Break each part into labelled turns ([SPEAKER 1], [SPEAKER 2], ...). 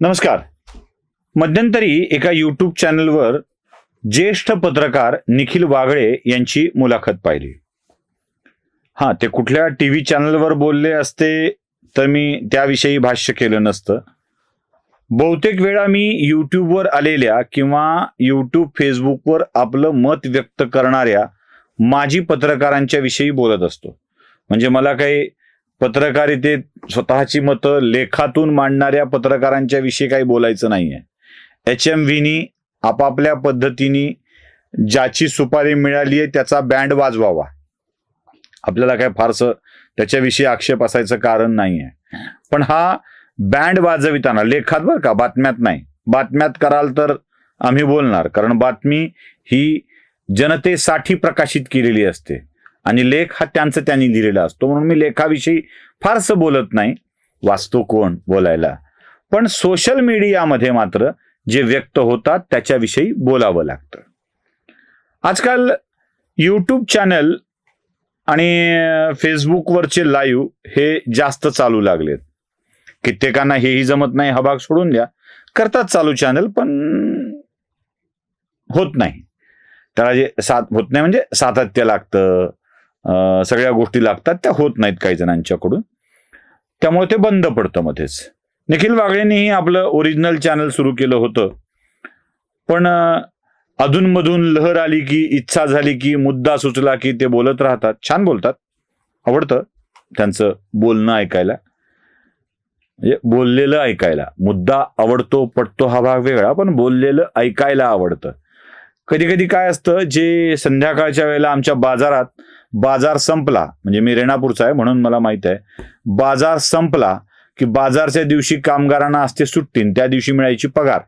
[SPEAKER 1] नमस्कार. मध्यंतरी एका युट्यूब चॅनलवर ज्येष्ठ पत्रकार निखिल वागळे यांची मुलाखत पाहिली. हां ते कुठल्या टी व्ही चॅनलवर बोलले असते तर मी त्याविषयी भाष्य केलं नसतं. बहुतेक वेळा मी यूट्यूबवर आलेल्या किंवा यूट्यूब फेसबुकवर आपलं मत व्यक्त करणाऱ्या माजी पत्रकारांच्या विषयी बोलत असतो. म्हणजे मला काही पत्रकारितेत स्वतःची मतं लेखातून मांडणाऱ्या पत्रकारांच्या विषयी काही बोलायचं नाहीये. एच एम व्हीनी आपापल्या पद्धतीने ज्याची सुपारी मिळाली आहे त्याचा बँड वाजवावा. आपल्याला काय फारसं त्याच्याविषयी आक्षेप असायचं कारण नाही आहे पण हा बँड वाजविताना लेखात बरं का बातम्यात नाही. बातम्यात कराल तर आम्ही बोलणार कारण बातमी ही जनतेसाठी प्रकाशित केलेली असते. आणि लेख हा त्यांचं त्यांनी दिलेला असतो. म्हणून मी लेखाविषयी फारसं बोलत नाही. वाचतो कोण बोलायला? पण सोशल मीडियामध्ये मात्र जे व्यक्त होतात त्याच्याविषयी बोलावं लागतं. आजकाल यूट्यूब चॅनल आणि फेसबुकवरचे लाईव्ह हे जास्त चालू लागलेत. कित्येकांना हेही जमत नाही हा भाग सोडून द्या. करतात चालू चॅनल पण होत नाही. त्याला जे सात होत नाही म्हणजे सातत्य लागतं. सगळ्या गोष्टी लागतात त्या होत नाहीत काही जणांच्याकडून. त्यामुळे ते बंद पडतं मध्येच. निखिल वागळेंनीही आपलं ओरिजिनल चॅनल सुरू केलं होतं. पण अधूनमधून लहर आली की इच्छा झाली की मुद्दा सुचला की ते बोलत राहतात. छान बोलतात. आवडतं त्यांचं बोलणं ऐकायला. म्हणजे बोललेलं ऐकायला. मुद्दा आवडतो पटतो हा भाग वेगळा पण बोललेलं ऐकायला आवडतं. कधी कधी काय असतं जे संध्याकाळच्या वेळेला आमच्या बाजारात बाजार संपला म्हणजे मी रेणापूरचा आहे म्हणून मला माहीत आहे. बाजार संपला की बाजारच्या दिवशी कामगारांना असते सुट्टी त्या दिवशी मिळायची पगार.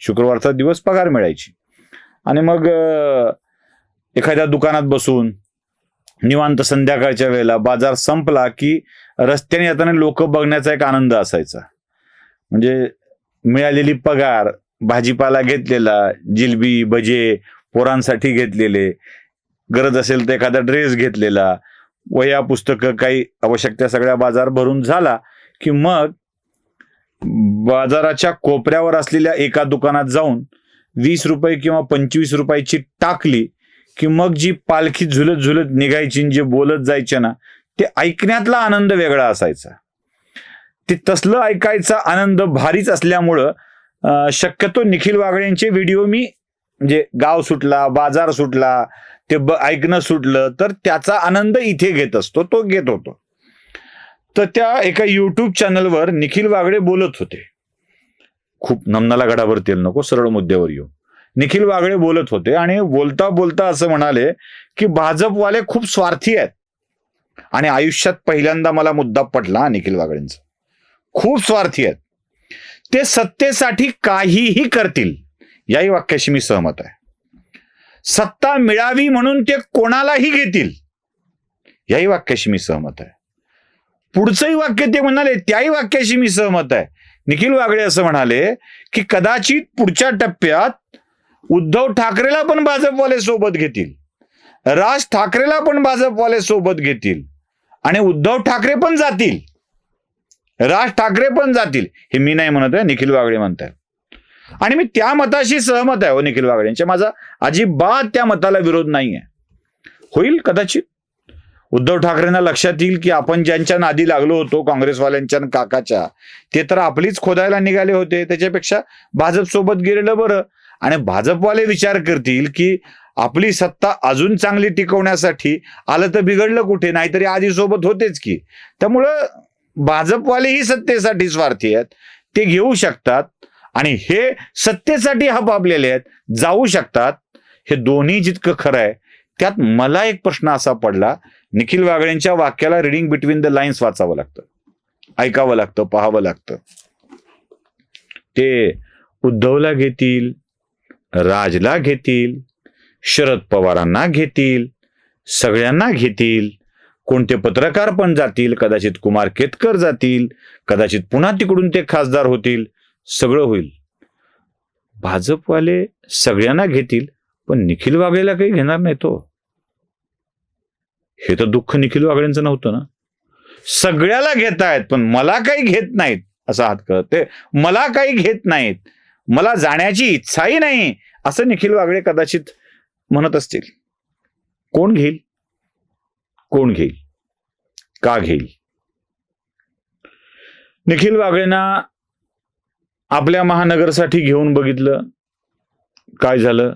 [SPEAKER 1] शुक्रवारचा दिवस पगार मिळायची. आणि मग एखाद्या दुकानात बसून निवांत संध्याकाळच्या वेळेला बाजार संपला की रस्त्याने येताना लोक बघण्याचा एक आनंद असायचा. म्हणजे मिळालेली पगार भाजीपाला घेतलेला जिलबी भजे पोरांसाठी घेतलेले गरज असेल तर एखादा ड्रेस घेतलेला वह्या पुस्तकं काही आवश्यकता सगळ्या बाजार भरून झाला की मग बाजाराच्या कोपऱ्यावर असलेल्या एका दुकानात जाऊन वीस रुपये किंवा पंचवीस रुपयाची टाकली की मग जी पालखी झुलत झुलत निघायची आणि जे बोलत जायचे ना ते ऐकण्यातला आनंद वेगळा असायचा. ते तसलं ऐकायचा आनंद भारीच असल्यामुळं शक्यतो निखिल वागळेंचे व्हिडिओ मी म्हणजे गाव सुटला बाजार सुटला ते ब ऐकणं सुटलं तर त्याचा आनंद इथे घेत असतो तो घेत होतो. तर त्या एका युट्यूब चॅनलवर निखिल वागडे बोलत होते. खूप नमनाला गडावर तेल नको सरळ मुद्द्यावर येऊ. निखिल वागळे बोलत होते आणि बोलता बोलता असं म्हणाले की भाजपवाले खूप स्वार्थी आहेत. आणि आयुष्यात पहिल्यांदा मला मुद्दा पटला निखिल वागळेंचा. खूप स्वार्थी आहेत. ते सत्तेसाठी काहीही करतील. याही वाक्याशी मी सहमत आहे. सत्ता मिळावी म्हणून ते कोणालाही घेतील? याही वाक्याशी मी सहमत आहे. पुढचंही वाक्य ते म्हणाले त्याही वाक्याशी मी सहमत आहे. निखिल वागळे असं म्हणाले की कदाचित पुढच्या टप्प्यात उद्धव ठाकरेला पण भाजपवाले सोबत घेतील. राज ठाकरेला पण भाजपवाले सोबत घेतील. आणि उद्धव ठाकरे पण जातील. राज ठाकरे पण जातील. हे मी नाही म्हणत आहे निखिल वागळे म्हणतात आणि मी त्या मताशी सहमत आहे हो निखिल वागळे यांच्या माझा अजिबात त्या मताला विरोध नाही आहे होईल कदाचित. उद्धव ठाकरेंना लक्षात येईल की आपण ज्यांच्या नादी लागलो होतो काँग्रेसवाल्यांच्या काकाच्या ते तर आपलीच खोदायला निघाले होते. त्याच्यापेक्षा भाजप सोबत गेलेलं बरं. आणि भाजपवाले विचार करतील की आपली सत्ता अजून चांगली टिकवण्यासाठी आलं तर बिघडलं कुठे? नाहीतरी आधी सोबत होतेच की. त्यामुळं भाजपवालेही सत्तेसाठी स्वार्थी आहेत. ते घेऊ शकतात. आणि हे सत्तेसाठी हपापलेले आहेत जाऊ शकतात. हे दोन्ही जितकं खरं आहे त्यात मला एक प्रश्न असा पडला निखिल वागळेंच्या वाक्याला रिडिंग बिटवीन द लाईन्स वाचावं लागतं. ऐकावं लागतं पाहावं लागतं. ते उद्धवला घेतील राजला घेतील शरद पवारांना घेतील सगळ्यांना घेतील कोणते पत्रकार पण जातील कदाचित कुमार केतकर जातील कदाचित पुन्हा तिकडून ते खासदार होतील. सगळं होईल. भाजपवाले सगळ्यांना घेतील पण निखिल वागळेला काही घेणार नाही तो. हे तर दुःख निखिल वागळेंचं नव्हतं ना. सगळ्याला घेतायत पण मला काही घेत नाहीत असं हात कळत ते. मला काही घेत नाहीत. मला जाण्याची इच्छाही नाही असं निखिल वागळे कदाचित म्हणत असतील. कोण घेईल? कोण घेईल? का घेईल? निखिल वागळेंना आपल्या महानगरसाठी घेऊन बघितलं काय झालं?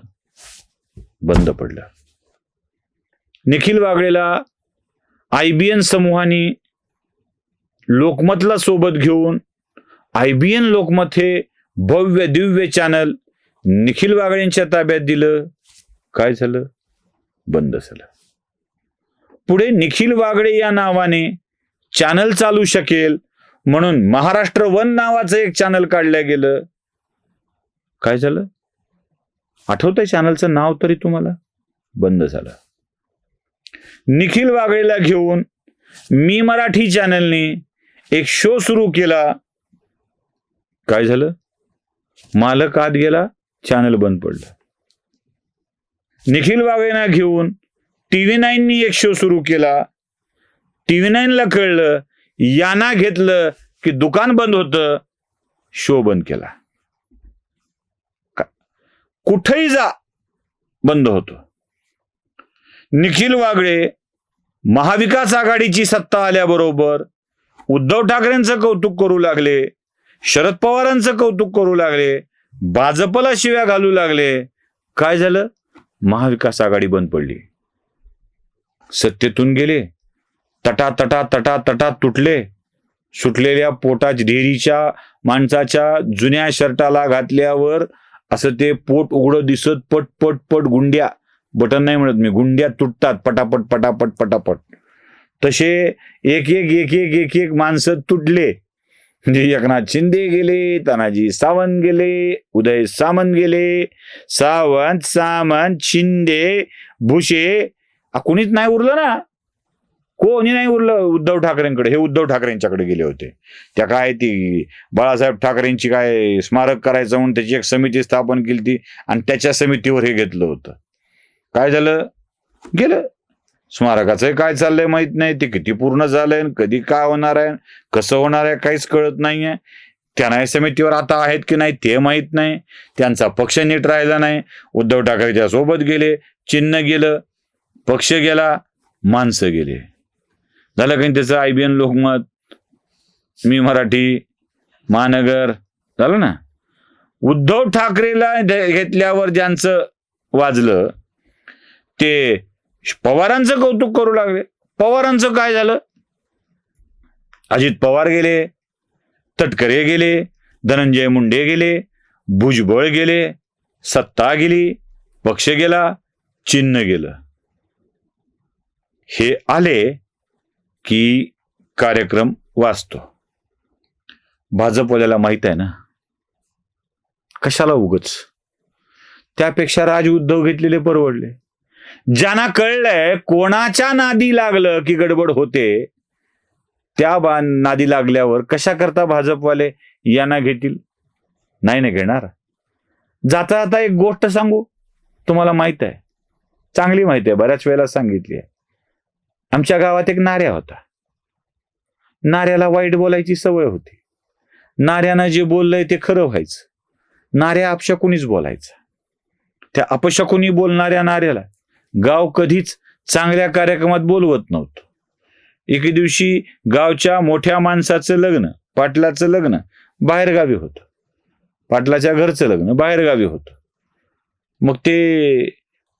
[SPEAKER 1] बंद पडलं. निखिल वागळेला आयबीएन समूहाने लोकमतला सोबत घेऊन आयबीएन लोकमत हे भव्य दिव्य चॅनल निखिल वागळेंच्या ताब्यात दिलं. काय झालं? बंद झालं. पुढे निखिल वागळे या नावाने चॅनल चालू शकेल म्हणून महाराष्ट्र वन नावाचं एक चॅनल काढलं गेलं. काय झालं? आठवतंय चॅनलचं नाव तरी तुम्हाला? बंद झालं. निखिल वागळेला घेऊन मी मराठी चॅनलने एक शो सुरू केला. काय झालं? मालक आत गेला चॅनल बंद पडलं. निखिल वागळेना घेऊन टीव्ही नाईननी एक शो सुरू केला. टीव्ही नाईनला कळलं यांना घेतलं की दुकान बंद होतं शो बंद केला. कुठेही जा बंद होतो. निखिल वागळे महाविकास आघाडीची सत्ता आल्याबरोबर उद्धव ठाकरेंचं कौतुक करू लागले शरद पवारांचं कौतुक करू लागले भाजपला शिव्या घालू लागले. काय झालं? महाविकास आघाडी बंद पडली. सत्तेतून गेले. तटा तटा तटा तटा तुटले. सुटलेल्या पोटाच ढेरीच्या माणसाच्या जुन्या शर्टाला घातल्यावर असं ते पोट उघडं दिसत पट पट पट गुंड्या. बटन नाही म्हणत मी गुंड्या तुटतात पटापट पटापट पटापट. तसे एक एक एक एक एक एक माणसं तुटले. म्हणजे एकनाथ शिंदे गेले तानाजी सावंत गेले उदय सामंत गेले सावंत सामंत शिंदे भुसे. कुणीच नाही उरलं ना. कोणी नाही उरलं उद्धव ठाकरेंकडे हे उद्धव ठाकरेंच्याकडे गेले होते. त्या काय ती बाळासाहेब ठाकरेंची काय स्मारक करायचं म्हणून त्याची एक समिती स्थापन केली ती आणि त्याच्या समितीवर हे घेतलं होतं. काय झालं? गेलं. स्मारकाचं काय चाललंय माहीत नाही. ते किती पूर्ण झालंय कधी काय होणार आहे कसं होणार आहे काहीच कळत नाहीये. त्यांना या समितीवर आता आहेत की नाही ते माहीत नाही. त्यांचा पक्ष नीट राहिला नाही. उद्धव ठाकरेच्या सोबत गेले चिन्ह गेलं पक्ष गेला माणसं गेले. झालं काही त्याचं आयबीएन लोकमत? मी मराठी महानगर झालं ना? उद्धव ठाकरेला घेतल्यावर ज्यांचं वाजलं ते पवारांचं कौतुक करू लागले. पवारांचं काय झालं? अजित पवार गेले तटकरे गेले धनंजय मुंडे गेले भुजबळ गेले सत्ता गेली पक्ष गेला चिन्ह गेलं. हे आले की कार्यक्रम वाचतो. भाजपवाल्याला माहीत आहे ना? कशाला उगच? त्यापेक्षा राज उद्धव घेतलेले परवडले. ज्यांना कळलंय कोणाच्या नादी लागलं की गडबड होते त्या बा नादी लागल्यावर कशा करता भाजपवाले यांना घेतील? नाही ना घेणार. जाता जाता एक गोष्ट सांगू तुम्हाला माहीत आहे. चांगली माहिती आहे बऱ्याच वेळेला सांगितली आहे. आमच्या गावात एक नाऱ्या होता. नाऱ्याला वाईट बोलायची सवय होती. नाऱ्यानं जे बोललंय ते खरं व्हायचं. नाऱ्या अपशकुनीच बोलायचा. त्या अपशकुनी बोलणाऱ्या नाऱ्याला गाव कधीच चांगल्या कार्यक्रमात बोलवत नव्हतं. एके दिवशी गावच्या मोठ्या माणसाचं लग्न पाटलाचं लग्न बाहेरगावी होतं. पाटलाच्या घरचं लग्न बाहेरगावी होतं. मग ते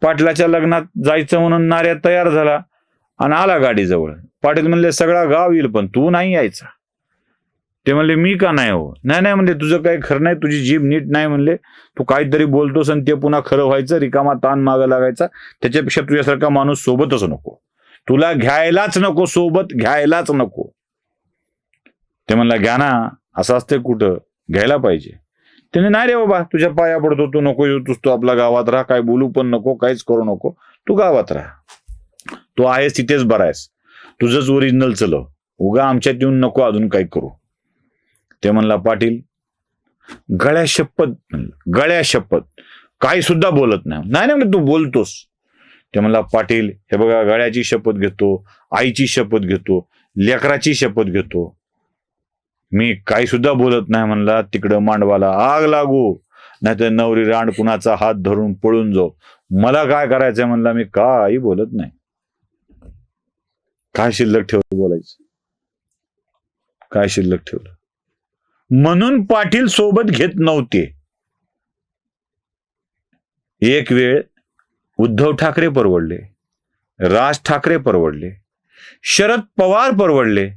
[SPEAKER 1] पाटलाच्या लग्नात जायचं म्हणून नाऱ्या तयार झाला. आणि आला गाडीजवळ. पाटील म्हणले सगळा गाव येईल पण तू नाही यायचा. ते म्हणले मी का नाही हो? नाही नाही म्हणले तुझं काही खरं नाही तुझी जीभ नीट नाही म्हणले. तू काहीतरी बोलतोस आणि ते पुन्हा खरं व्हायचं रिकामा ताण मागं लागायचा. त्याच्यापेक्षा तुझ्यासारखा माणूस सोबतच नको. तुला घ्यायलाच नको सोबत घ्यायलाच नको. ते म्हणला घ्या ना असं असते कुठं? घ्यायला पाहिजे. त्याने नाही रे बाबा तुझ्या पाया पडतो तू नको येऊ तूच तू आपला गावात राहा काय बोलू पण नको काहीच करू नको. तू गावात राहा. तू आहेस तिथेच बरा आहेस. तुझंच ओरिजिनल चलव उगा आमच्यात येऊन नको अजून काही करू. ते म्हणला पाटील गळ्या शपथ गळ्या शपथ. काही सुद्धा बोलत नाही. नाही नाही तू बोलतोस. ते म्हणला पाटील हे बघा गळ्याची शपथ घेतो आईची शपथ घेतो लेकराची शपथ घेतो. मी काही सुद्धा बोलत नाही म्हणला तिकडं मांडवाला आग लागू. नाहीतर नवरी रांड कुणाचा हात धरून पळून जाऊ. मला काय करायचंय? म्हणला मी काही बोलत नाही. काय शिल्लक ठेवलं बोलायचं? काय शिल्लक ठेवलं? म्हणून पाटील सोबत घेत नव्हते. एक वेळ उद्धव ठाकरे परवडले राज ठाकरे परवडले शरद पवार परवडले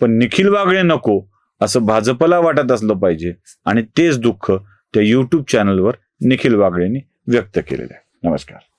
[SPEAKER 1] पण निखिल वागळे नको असं भाजपला वाटत असलं पाहिजे आणि तेच दुःख त्या युट्यूब चॅनलवर निखिल वागळेंनी व्यक्त केलेलं आहे. नमस्कार.